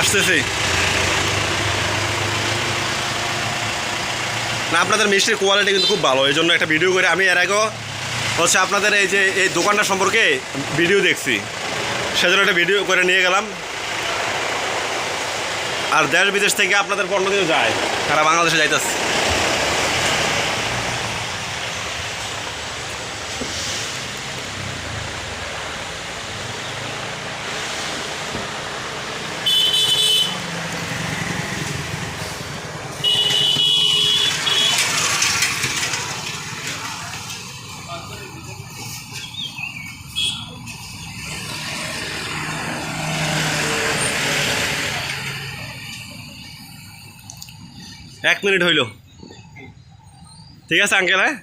আসতেছি। না, আপনাদের মিষ্টির কোয়ালিটি কিন্তু খুব ভালো এই জন্য একটা ভিডিও করে আমি এর আগেও হচ্ছে আপনাদের এই যে, এই দোকানটা সম্পর্কে ভিডিও দেখছি। সেজন্য একটা ভিডিও করে নিয়ে গেলাম। আর দেশ বিদেশ থেকে আপনাদের পণ্য দিয়ে যায় তারা বাংলাদেশে যাইতেছে। এক মিনিট হইল। ঠিক আছে আঙ্কেল হ্যাঁ?